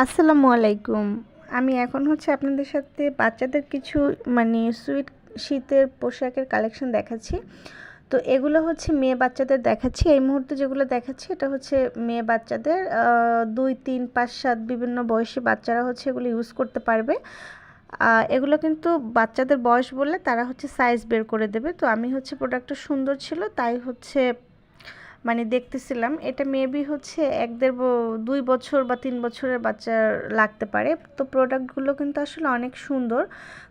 আসসালামু আলাইকুম। আমি এখন হচ্ছে আপনাদের সাথে বাচ্চাদের কিছু মানে সুইট শীতের পোশাকের কালেকশন দেখাচ্ছি। তো এগুলো হচ্ছে মেয়ে বাচ্চাদের দেখাচ্ছি। এই মুহূর্তে যেগুলো দেখাচ্ছি, এটা হচ্ছে মেয়ে বাচ্চাদের দুই, তিন, পাঁচ, সাত বিভিন্ন বয়সী বাচ্চারা হচ্ছে এগুলো ইউজ করতে পারবে। এগুলো কিন্তু বাচ্চাদের বয়স বললে তারা হচ্ছে সাইজ বের করে দেবে। তো আমি হচ্ছে প্রোডাক্টটা সুন্দর ছিল, তাই হচ্ছে মানে দেখতেছিলাম, এটা মেবি হচ্ছে এক দেড় দুই বছর বা তিন বছরের বাচ্চার লাগতে পারে। তো প্রোডাক্টগুলো কিন্তু আসলে অনেক সুন্দর।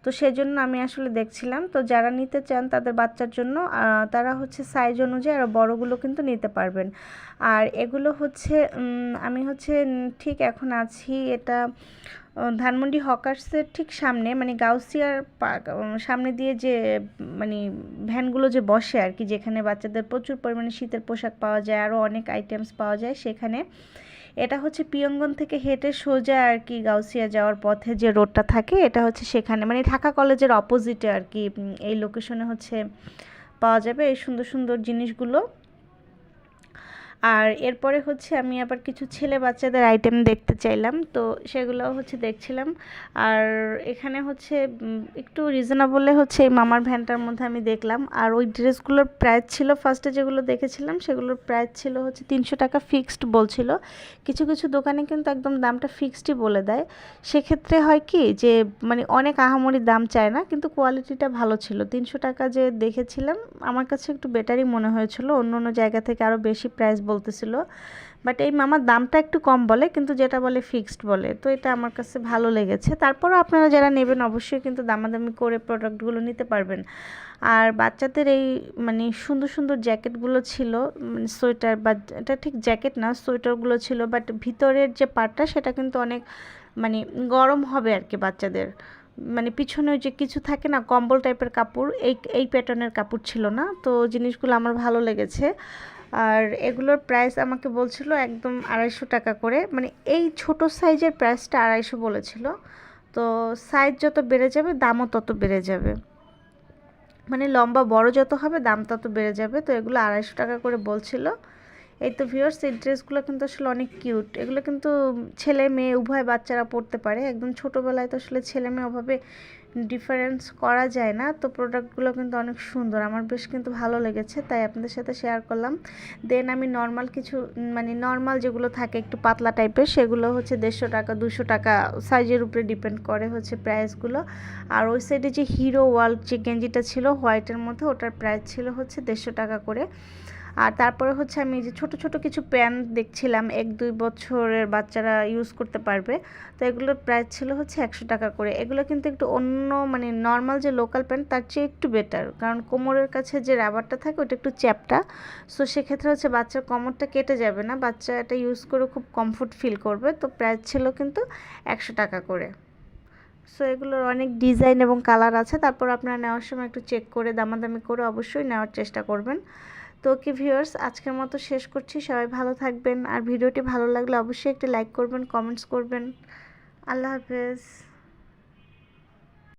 তো সেজন্য আমি আসলে দেখছিলাম। তো যারা নিতে চান তাদের বাচ্চার জন্য তারা হচ্ছে সাইজ অনুযায়ী আরও বড়গুলো কিন্তু নিতে পারবেন। আর এগুলো হচ্ছে আমি হচ্ছে ঠিক এখন আছি এটা ধানমন্ডি হকার্সের ঠিক সামনে মানে গাউসিয়ার সামনে দিয়ে যে মানে ভ্যানগুলো যে বসে আর কি, যেখানে বাচ্চাদের প্রচুর পরিমাণে শীতের পোশাক পাওয়া যায় আরও অনেক আইটেমস পাওয়া যায় সেখানে। এটা হচ্ছে পিয়ঙ্গন থেকে হেঁটে সোজা আর কি গাউসিয়া যাওয়ার পথে যে রোডটা থাকে, এটা হচ্ছে সেখানে মানে ঢাকা কলেজের অপোজিটে আর কি এই লোকেশনে হচ্ছে পাওয়া যাবে এই সুন্দর সুন্দর জিনিসগুলো। আর এরপরে হচ্ছে আমি আবার কিছু ছেলে বাচ্চাদের আইটেম দেখতে চাইলাম, তো সেগুলো হচ্ছে দেখছিলাম। আর এখানে হচ্ছে একটু রিজনেবলে হচ্ছে এই মামার ভ্যানটার মধ্যে আমি দেখলাম। আর ওই ড্রেসগুলোর প্রাইস ছিল ফার্স্টে যেগুলো দেখেছিলাম, সেগুলোর প্রাইস ছিল হচ্ছে তিনশো টাকা ফিক্সড বলছিল। কিছু কিছু দোকানে কিন্তু একদম দামটা ফিক্সডই বলে দেয়। সেক্ষেত্রে হয় কি যে মানে অনেক আহামরি দাম চায় না, কিন্তু কোয়ালিটিটা ভালো ছিল। তিনশো টাকা যে দেখেছিলাম, আমার কাছে একটু বেটারই মনে হয়েছিল। অন্য অন্য জায়গা থেকে আরও বেশি প্রাইস বলতেছিল। বাট এই মামার দামটা একটু কম বলে, কিন্তু যেটা বলে ফিক্সড বলে। তো এটা আমার কাছে ভালো লেগেছে। তারপরও আপনারা যারা নেবেন, অবশ্যই কিন্তু দামাদামি করে প্রোডাক্টগুলো নিতে পারবেন। আর বাচ্চাদের এই মানে সুন্দর সুন্দর জ্যাকেটগুলো ছিল মানে সোয়েটার বা এটা ঠিক জ্যাকেট না, সোয়েটারগুলো ছিল বাট ভিতরের যে পার্টটা সেটা কিন্তু অনেক মানে গরম হবে আর কি বাচ্চাদের। মানে পিছনে যে কিছু থাকে না, কম্বল টাইপের কাপড়, এই এই প্যাটার্নের কাপড় ছিল না। তো জিনিসগুলো আমার ভালো লেগেছে। আর এগুলোর প্রাইস আমাকে বলছিল একদম আড়াইশো টাকা করে। মানে এই ছোট সাইজের প্রাইসটা আড়াইশো বলেছিল। তো সাইজ যত বেড়ে যাবে, দামও তত বেড়ে যাবে। মানে লম্বা বড় যত হবে, দাম তত বেড়ে যাবে। তো এগুলো আড়াইশো টাকা করে বলছিল। এই তো ভিওর্স এই ড্রেসগুলো কিন্তু আসলে অনেক কিউট এগুলো কিন্তু ছেলে মেয়ে উভয় বাচ্চারা পড়তে পারে। একদম ছোটোবেলায় তো আসলে ছেলে মেয়ে ওভাবে ডিফারেন্স করা যায় না। তো প্রোডাক্টগুলো কিন্তু অনেক সুন্দর। আমার বেশ কিন্তু ভালো লেগেছে, তাই আপনাদের সাথে শেয়ার করলাম। দেন আমি নর্মাল কিছু মানে নর্মাল যেগুলো থাকে একটু পাতলা টাইপের সেগুলো হচ্ছে দেড়শো টাকা, দুশো টাকা সাইজের উপরে ডিপেন্ড করে হচ্ছে প্রাইসগুলো আর ওই সাইডে যে হিরো ওয়ার্ল্ড যে গেঞ্জিটা ছিল হোয়াইটের মধ্যে ওটার প্রাইস ছিল হচ্ছে দেড়শো টাকা করে। আর তারপরে হচ্ছে আমি যে ছোট ছোট কিছু প্যান্ট দেখছিলাম, এক, দুই বছরের বাচ্চারা ইউজ করতে পারবে। তো এগুলোর প্রাইস ছিল হচ্ছে একশো টাকা করে। এগুলো কিন্তু একটু অন্য মানে নর্মাল যে লোকাল প্যান্ট তার চেয়ে একটু বেটার কারণ কোমরের কাছে যে রাবারটা থাকে, ওটা একটু চ্যাপটা। সো সেক্ষেত্রে হচ্ছে বাচ্চার কোমরটা কেটে যাবে না। বাচ্চা এটা ইউজ করে খুব কমফোর্ট ফিল করবে। তো প্রাইস ছিল কিন্তু একশো টাকা করে। সো এগুলোর অনেক ডিজাইন এবং কালার আছে। তারপর আপনারা নেওয়ার সময় একটু চেক করে, দামাদামি করে অবশ্যই নেওয়ার চেষ্টা করবেন। তো কি ভিউয়ার্স আজকের মতো শেষ করছি। সবাই ভালো থাকবেন। আর ভিডিওটি ভালো লাগলে অবশ্যই একটি লাইক করবেন কমেন্টস করবেন। আল্লাহ হাফেজ।